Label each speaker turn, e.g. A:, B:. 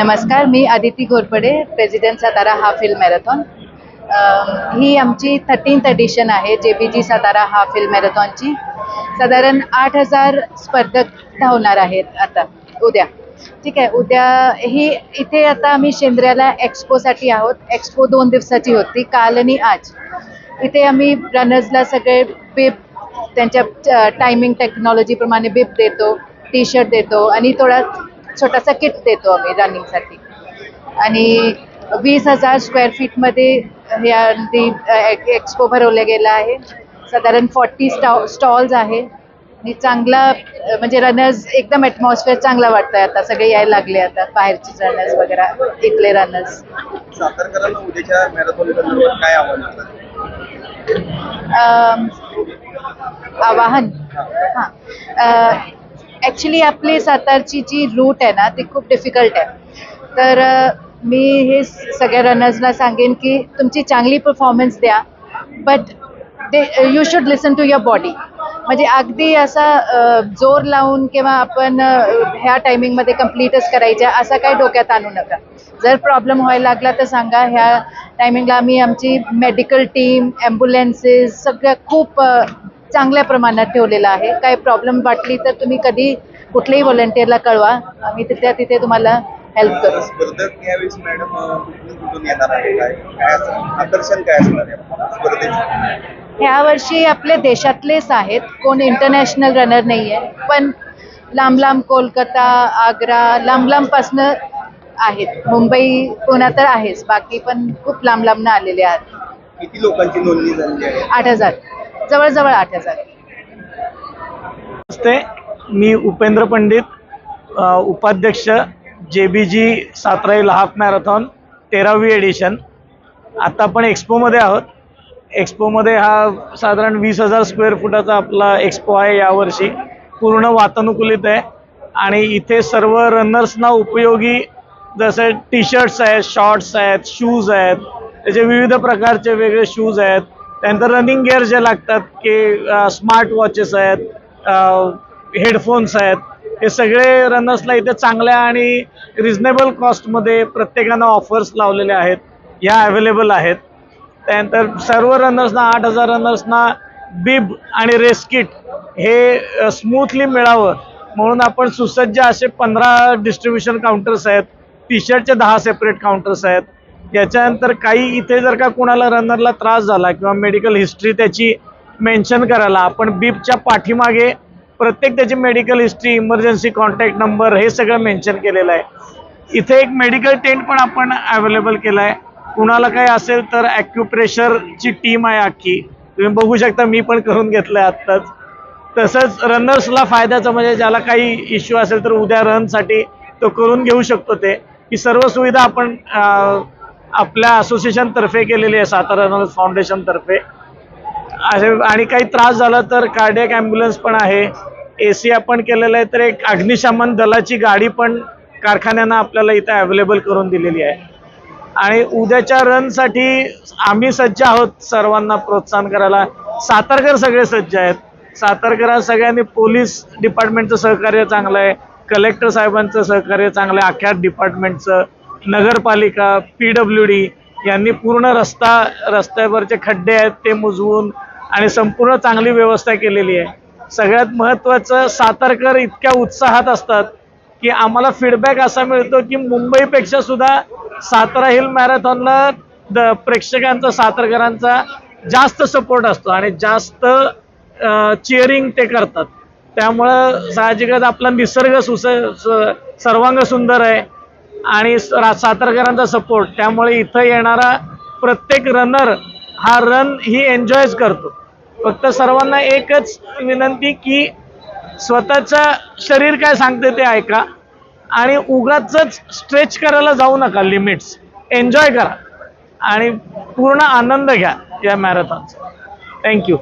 A: नमस्कार मी Aditi Ghorpade president Satara half hill marathon ही आमची thirteenth edition आहे J B G Satara half hill मॅरेथॉनची साधारण आठ हजार स्पर्धक धावणार आहेत आता उद्या. ठीक आहे उद्या ही इथे आता आम्ही शेंद्र्याला एक्सपोसाठी आहोत. एक्सपो दोन दिवसाची होती काल आणि आज. इथे आम्ही रनर्सला सगळे बिप त्यांच्या टायमिंग टेक्नॉलॉजीप्रमाणे बिप देतो टी शर्ट देतो आणि थोडा छोटासा किट देतो आम्ही रनिंगसाठी. आणि वीस हजार स्क्वेअर फीटमध्ये या एक्सपो भरवलं गेलं आहे. साधारण फॉर्टी स्टॉ स्टॉल्स आहे. आणि चांगला म्हणजे रनर्स एकदम ॲटमॉस्फिअर चांगला वाटतंय आता. सगळे यायला लागले आता बाहेरचे रनर्स वगैरे इथले रनर्स
B: आवाहन
A: हां. ॲक्च्युली आपली सातारची जी रूट आहे ना ती खूप डिफिकल्ट आहे. तर मी हे सगळ्या रनर्सला सांगेन की तुमची चांगली परफॉर्मन्स द्या but they you should listen to your body म्हणजे अगदी असा जोर लावून किंवा आपण ह्या टायमिंगमध्ये कम्प्लीटच करायच्या असा काही डोक्यात आणू नका. जर प्रॉब्लेम व्हायला लागला तर सांगा ह्या टायमिंगला आम्ही आमची मेडिकल टीम ॲम्ब्युलन्सेस सगळ्या खूप चांगल्या प्रमाणात ठेवलेलं आहे. काही प्रॉब्लेम वाटली तर तुम्ही कधी कुठल्याही व्हॉलंटिअरला कळवा. आम्ही तिथे तिथे तुम्हाला हेल्प करू.
B: स्पर्धक यावेळेस मॅडम कुठून कुठून येणार आहे? काय काय आकर्षण काय असणार आहे? स्पर्धेचं?
A: ह्या वर्षी आपल्या देशातलेच आहेत. कोण इंटरनॅशनल रनर नाही आहे पण लांब लांब कोलकाता आग्रा लांब लांबपासनं आहेत. मुंबई पुणा तर आहेच. बाकी पण खूप लांब लांबनं आलेले आहेत.
B: किती लोकांची नोंदणी झालेली आहे?
A: आठ हजार. जवळजवळ आठ हजार.
C: नमस्ते मी उपेंद्र पंडित उपाध्यक्ष J B G सातराई half marathon तेरावी एडिशन. आता आपण एक्सपोमध्ये आहोत. एक्सपोमध्ये हा साधारण वीस हजार स्क्वेअर फुटाचा आपला एक्सपो आहे यावर्षी पूर्ण वातानुकूलित आहे. आणि इथे सर्व रनर्सना उपयोगी जसे टी शर्ट्स आहेत शॉर्ट्स आहेत शूज आहेत त्याचे विविध प्रकारचे वेगळे शूज आहेत. त्यानंतर रनिंग गिअर जे लागतात की स्मार्ट वॉचेस आहेत हेडफोन्स आहेत हे सगळे रनर्सला इथे चांगल्या आणि रिझनेबल कॉस्टमध्ये प्रत्येकानं ऑफर्स लावलेले आहेत. ह्या अवेलेबल आहेत. त्यानंतर सर्व रनर्सना आठ हजार रनर्सना बिब आणि रेस्किट हे स्मूथली मिळावं. म्हणून आपण सुसज्ज असे पंधरा डिस्ट्रीब्युशन काउंटर्स आहेत टी शर्टचे दहा सेपरेट काउंटर्स आहेत याच्यानंतर काही इथे जर का कोणाला रनरला त्रास झाला किंवा मेडिकल हिस्ट्री त्याची मेन्शन करायला आपण बीपच्या पाठीमागे प्रत्येक त्याची medical history emergency contact number हे सगळं मेन्शन केलेलं आहे. इथे एक मेडिकल टेंट पण आपण अवेलेबल केला आहे. कुणाला काही असेल तर ॲक्युप्रेशरची टीम आहे अख्खी तुम्ही बघू शकता मी पण करून घेतलं आहे आत्ताच. तसंच रनर्सला फायद्याचं म्हणजे ज्याला काही इश्यू असेल तर उद्या रनसाठी तो करून घेऊ शकतो ते. ही सर्व सुविधा आपण आपल्या असोसिएशनतर्फे केलेली आहे सातारा रनर्स फाउंडेशनतर्फे असे आणि काही त्रास झाला तर कार्डियक ॲम्ब्युलन्स पण आहे. ए सी आपण केलेलं आहे तर एक अग्निशमन दलाची गाडी पण कारखान्यांना आपल्याला इथं अवेलेबल करून दिलेली आहे. आणि उद्याच्या रनसाठी आम्ही सज्ज आहोत सर्वांना प्रोत्साहन करायला. सातारकर सगळे सज्ज आहेत. सातारकरात सगळ्यांनी पोलीस डिपार्टमेंटचं सहकार्य चांगलं आहे. कलेक्टर साहेबांचं सहकार्य चांगलं आहे. अख्ख्या डिपार्टमेंटचं नगरपालिका पी डब्ल्यू डी यांनी पूर्ण रस्ता रस्त्यावरचे खड्डे आहेत ते मुजवून आणि संपूर्ण चांगली व्यवस्था केलेली आहे. सगळ्यात महत्त्वाचं सातारकर इतक्या उत्साहात असतात की आम्हाला फीडबॅक असा मिळतो की मुंबईपेक्षा सुद्धा सातारा हिल मॅरेथॉनला द प्रेक्षकांचा सातारकरांचा जास्त सपोर्ट असतो आणि जास्त चिअरिंग ते करतात. त्यामुळं साहजिकच आपला निसर्ग सुस सर्वांग सुंदर आहे. आणि सातारकरांचा सपोर्ट त्यामुळे इथं येणारा प्रत्येक रनर हा रन ही एन्जॉयच करतो. फक्त सर्वांना एकच विनंती की स्वतःचं शरीर काय सांगते ते ऐका आणि उगाच स्ट्रेच करायला जाऊ नका लिमिट्स एन्जॉय करा. आणि पूर्ण आनंद घ्या या मॅरेथॉनचा थँक्यू